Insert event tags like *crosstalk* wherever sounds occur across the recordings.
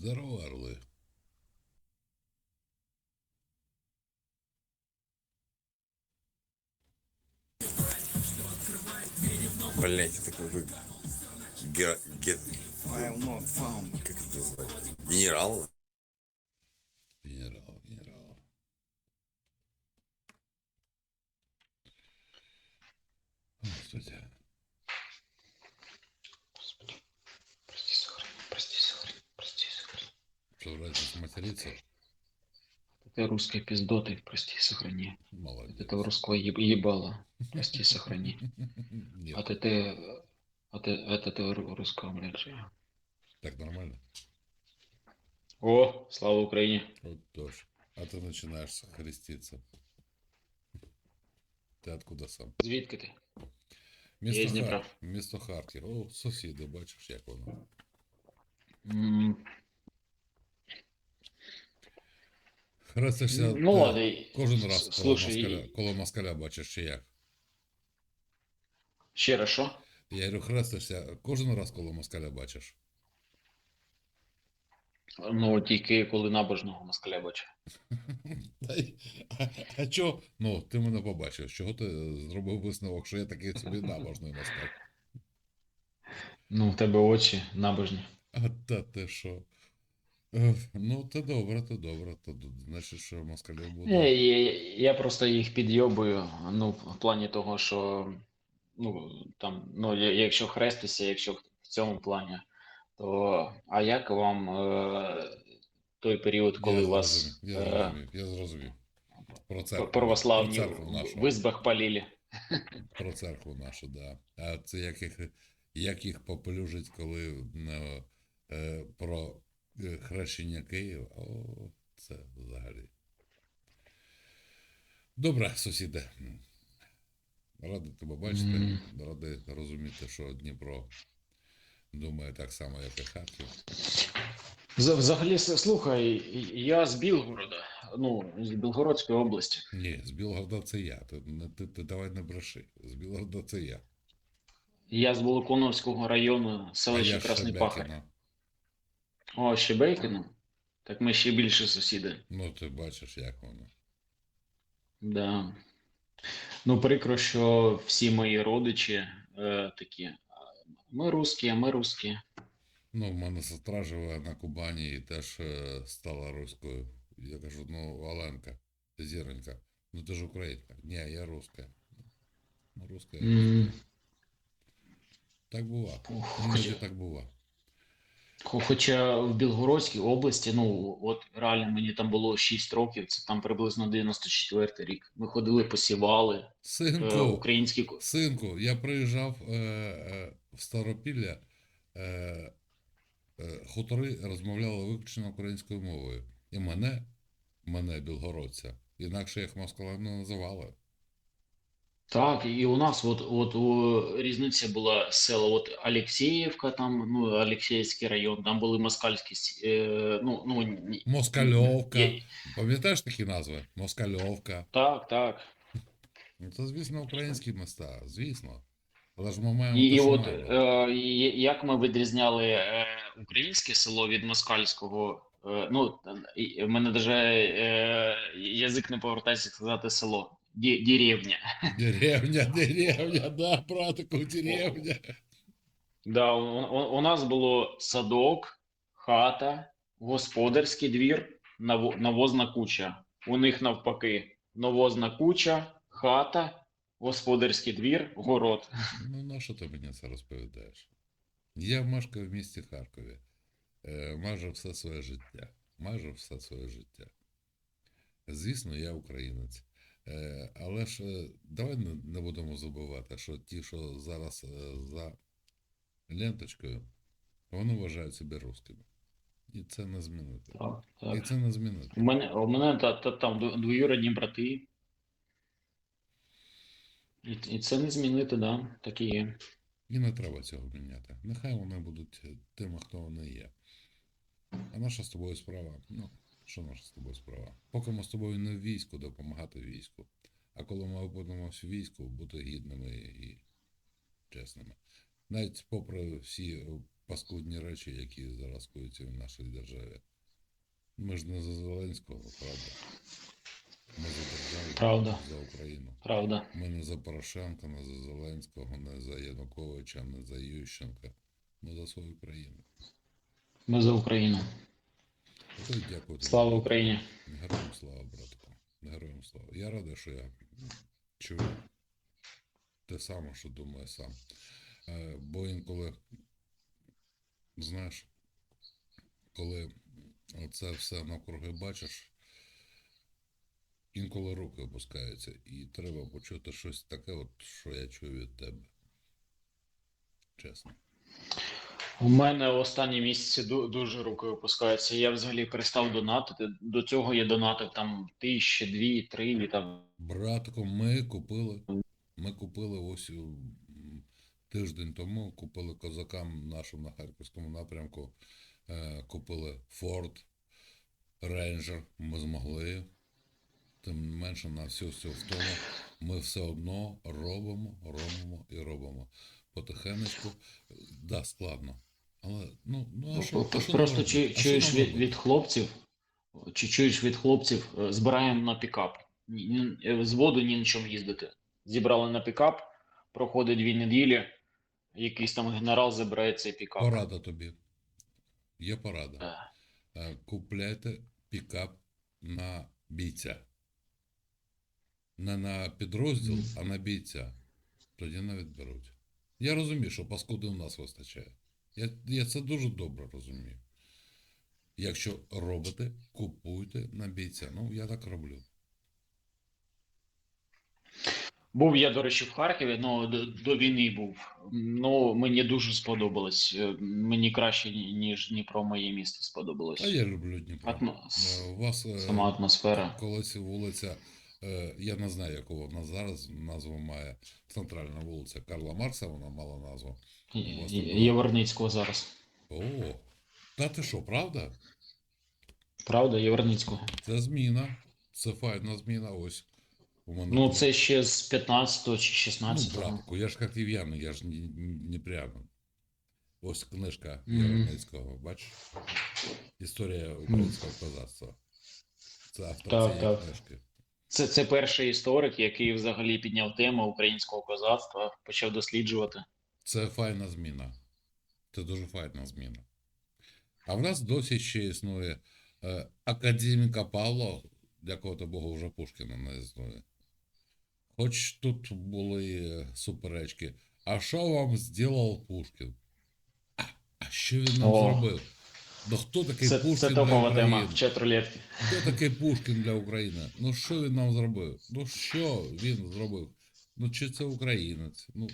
Здорово, орли. Блять, такой вы... Ге... ге-. Как это называется? Генерал? Генерал, генерал. Здравствуйте. Собираетесь материться? Это русской пиздоты, прости, сохрани. Молодец. Это русского еб- ебала, прости, сохрани. *laughs* Нет, От это, от от этого ру- русского, блядь, же. так нормально? О, слава Украине. Вот тоже. А ты начинаешь хреститься. Ти откуда сам? Звідки ти? Місто, Я з Дніпра. Хар... Місто Харків. О, сусіди, бачиш, як воно. М, Хрестишся Ну ладно. кожен раз коло Слушай, москаля, коло москаля бачиш, чи як? ще раз що? Я говорю, хрестишся кожен раз коло москаля бачиш. Ну, тільки коли набожного москаля бачу. *laughs* Та й- А, а чо? Ну, ти мене побачив. Чого ти зробив висновок, що я такий собі набожний москаль? Ну, в тебе очі набожні. А та ти що? Е, Ну, то добре, то добре. То значить, що москалів буде. я, я просто їх підйобую, ну, в плані того, що ну, там, ну, якщо хрестися, якщо в цьому плані, то а як вам е, той період, коли я вас зрозумів, я е, зрозумів, я зрозумів. Про церкву, православні про церкву нашу. в избах палили? Про церкву нашу, да. А це як їх, як їх поплюжить, коли ну, е, про е, хрещення Києва. О, це взагалі. Добре, сусіде. Радий тебе бачити, Мгм. радий розуміти, що Дніпро думає так само, як і Харків. Взагалі, слухай, я з Білгорода, ну, з Білгородської області. Ні, з Білгорода це я. Ти, ти, ти давай не бреши. З Білгорода це я. Я з Волоконовського району, А селище Красний Пахар. О, Щебейкино? Так ми ще більше сусіди. Ну, ти бачиш, як воно. Да. Ну, прикро, що всі мої родичі е, такі. Ми русські, ми русські. Ну, в мене сестра живе на Кубані і теж е, стала руською. Я кажу, ну, Оленка, зіронька, ну ти ж українка. Ні, я руська. Ну, руська. я руська. Так бува. Іноді так бува. Хо- хоча в Білгородській області, ну, от реально мені там було 6 років, це там приблизно 94 рік. Ми ходили, посівали е, Синку, українські. синку, я приїжджав е, е, в Старопілля, е, е, хутори розмовляли виключно українською мовою. І мене, мене, білгородця, інакше як москаля не називали. Так, і у нас от, от у, різниця була села, от Алексеївка, там, ну, Алексеївський район, там були москальські, е, ну, ну, Москальовка. Є- Пам'ятаєш такі назви? Москальовка. Так, так. Ну, це, звісно, українські міста, звісно. Але ж ми маємо. І, і от е, як ми відрізняли е, українське село від москальського, е, ну, мене навіть е, язик не повертається сказати село. Деревня. Деревня, деревня, да, братику, деревня. Да, у, у, у нас було садок, хата, господарський двір, наво- навозна куча. У них навпаки, навозна куча, хата, господарський двір, город. Ну, на що ти мені це розповідаєш? Я мешкаю в місті Харкові е, майже все своє життя. Майже все своє життя. Звісно, я українець. Е, але ж е, давай не, будемо забувати, що ті, що зараз е, за ленточкою, вони вважають себе русскими. І це не змінити. Так, І це не змінити. У мене, у мене та, та, там двоюродні брати. І, і це не змінити, да, так і є. І не треба цього міняти. Нехай вони будуть тими, хто вони є. А наша з тобою справа. Ну, що наша з тобою справа? Поки ми з тобою не в війську, допомагати війську. А коли ми опинимося в війську, бути гідними і чесними. Навіть попри всі паскудні речі, які зараз коються в нашій державі. Ми ж не за Зеленського, правда? Ми за державу, Правда. за Україну. Правда. Ми не за Порошенка, не за Зеленського, не за Януковича, не за Ющенка. Ми за свою країну. Ми за Україну. Й дякую. Слава Україні! Героям слава, братку. Героям слава. Я радий, що я чую те саме, що думаю сам. Е, Бо інколи, знаєш, коли це все навкруги бачиш, інколи руки опускаються, і треба почути щось таке, от, що я чую від тебе. Чесно. У мене останні місяці ду- дуже руки опускаються. Я взагалі перестав донатити. До цього я донатив там тисячі, дві, три, і там. Братко, ми купили. Ми купили ось тиждень тому, купили козакам нашим на Харківському напрямку, е, купили Ford Ranger. Ми змогли. Тим менше на всю всю втому. Ми все одно робимо, робимо і робимо. Потихенечку, да, складно. Але ну, ну а що, а що Просто чу- робити? А чуєш від, від хлопців, чи чуєш від хлопців, е, збираємо на пікап. Е, З воду ні на чому їздити. Зібрали на пікап, проходить дві неділі, якийсь там генерал забирає цей пікап. Порада тобі. Є порада. Е, Е, купляйте пікап на бійця. Не на підрозділ, а на бійця. Тоді навіть беруть. Я розумію, що паскуди у нас вистачає. Я, я це дуже добре розумію. Якщо робите, купуйте на бійця. Ну, я так роблю. Був я, до речі, в Харкові, ну до, до війни був. Ну, мені дуже сподобалось. Е, Мені краще, ніж Дніпро, моє місто сподобалось. А я люблю Дніпро. Атмо- с- Е, У вас е, Сама атмосфера. колись вулиця, я не знаю, яку вона зараз назву має. Центральна вулиця Карла Маркса, вона мала назву. Є- у вас там є- було? Єварницького зараз. О, та ти що, правда? Правда, Єварницького. Це зміна. Це файна зміна. Ось у мене. Ну, це ще з 15-го чи ну, 16-го. братку, я ж харків'янин, я ж не, не прямо. Ось книжка Мгм. Яроницького, бачиш? Історія українського козацтва. Це автор Так, цієї так. книжки. Це, це перший історик, який взагалі підняв тему українського козацтва, почав досліджувати. Це файна зміна. Це дуже файна зміна. А в нас досі ще існує е, академіка Павло, дякувати Богу, вже Пушкіна не існує. Хоч тут були суперечки. А що вам зробив Пушкін? А, а що він нам О. зробив? Ну хто такий Це, Пушкін це для України? тема. Хто такий Пушкін для України? Ну що він нам зробив? Ну що він зробив? Ну чи це українець? Ну,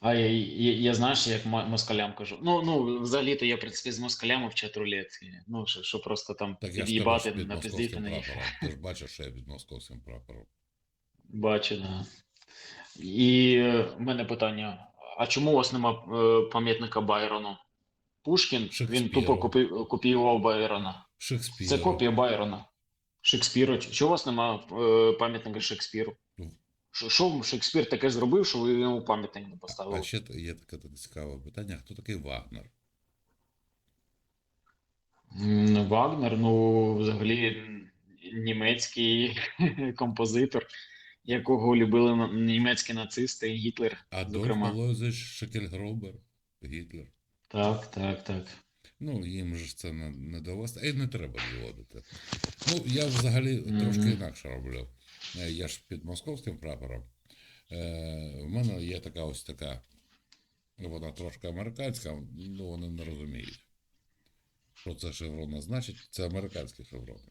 А я, я, я знаєш, як москалям кажу. Ну, ну, взагалі-то я, в принципі, з москалями в чат рулетки. Ну, що, що просто там Так під'їбати, ж під на прапором. Ти ж бачиш, що я під московським прапором. Бачу, да. І в мене питання: а чому у вас нема е, пам'ятника Байрону? Пушкін, він тупо копі- копіював Байрона. Шекспір. Це копія Байрона. Шекспіру. Чого у вас нема е, пам'ятника Шекспіру? Ну. Що, що Шекспір таке зробив, що ви йому пам'ятник не А поставили? ще є таке цікаве питання: хто такий Вагнер? Вагнер, ну, взагалі, німецький *laughs* композитор, якого любили німецькі нацисти і Гітлер. Адольф. Алойзович Шекельгробер, Гітлер. Так, так, так. Ну, їм же ж це не, не довести, й не треба доводити. Ну, я взагалі Мгм. трошки інакше роблю. Е, Я ж під московським прапором. Е, в мене є така ось така, вона трошки американська, ну вони не розуміють. Що це шеврони значить, це американські шеврони.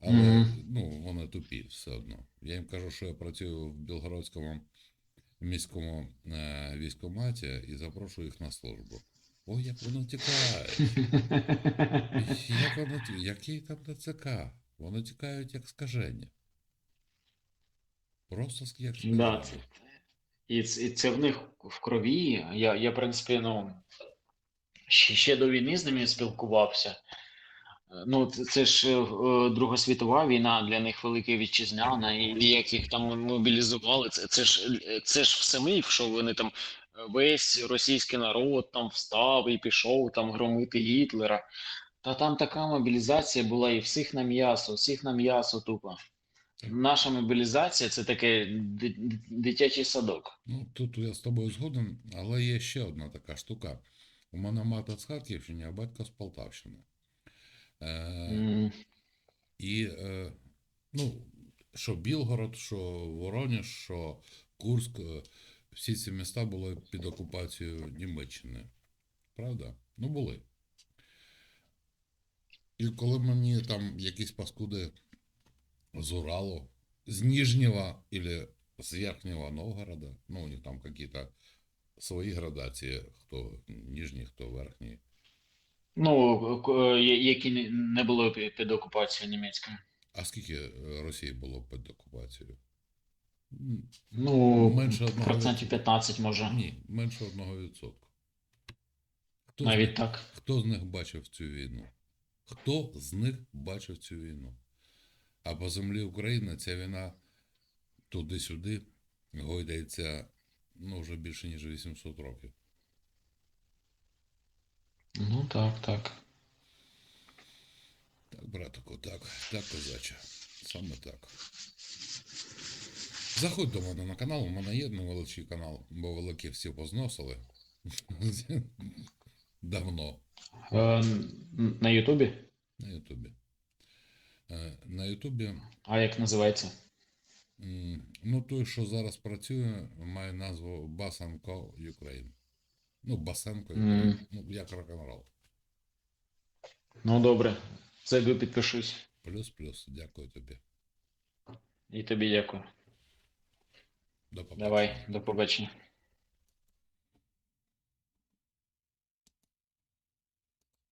Але Мгм. ну, вони тупі все одно. Я їм кажу, що я працюю в Білгородському міському е, військкоматі і запрошую їх на службу. Ой, як вони тікають. *laughs* Як вони, ті- який там ТЦК? Вони тікають як скажені. Просто як скажені. Да, і, це, і це в них в крові. Я, я в принципі, ну, ще, ще до війни з ними спілкувався. Е, Ну, це, ж е, Друга світова війна для них велика вітчизняна, і як їх там мобілізували, це, це ж е, це ж все міф, що вони там весь російський народ там встав і пішов там громити Гітлера. Та там така мобілізація була і всіх на м'ясо, всіх на м'ясо тупо. Наша мобілізація це ди- дитячий садок. Ну, тут я з тобою згоден, але є ще одна така штука. У мене мати з Харківщини, а батько з Полтавщини. Е, і, е, ну, що Білгород, що Воронеж, що Курськ, е, всі ці міста були під окупацією Німеччини. Правда? Ну, були. І коли мені там якісь паскуди з Уралу, з Нижнего или с Верхнего Новгорода, ну, у них там какие-то свои градации, кто нижний, кто верхний. Ну, е, які не- пі- під окупацією німецькою. А скільки Росії було під окупацією? Ну, Менше одного процентів 15 може. Ні, менше одного відсотку. Хто з, Навіть них, так. хто з них бачив цю війну? Хто з них бачив цю війну? А по землі України ця війна туди-сюди гойдається ну, вже більше, ніж 800 років. Ну так, так. Так, братику, так, так, козаче. Саме так. Заходь до мене на канал, у мене є невеличкий канал, бо великі всі позносили. *laughs* Давно Е, на Ютубі? на Ютубі. Е, На Ютубі, А як називається? ну той, що зараз працює, має назву Басенко Ukraine. Ну, Басенко mm. Ну, як рок-н-рол. Ну добре. Зайду підпишусь. Плюс-плюс. Дякую тобі. І тобі дякую. До побачення. Давай, до побачення.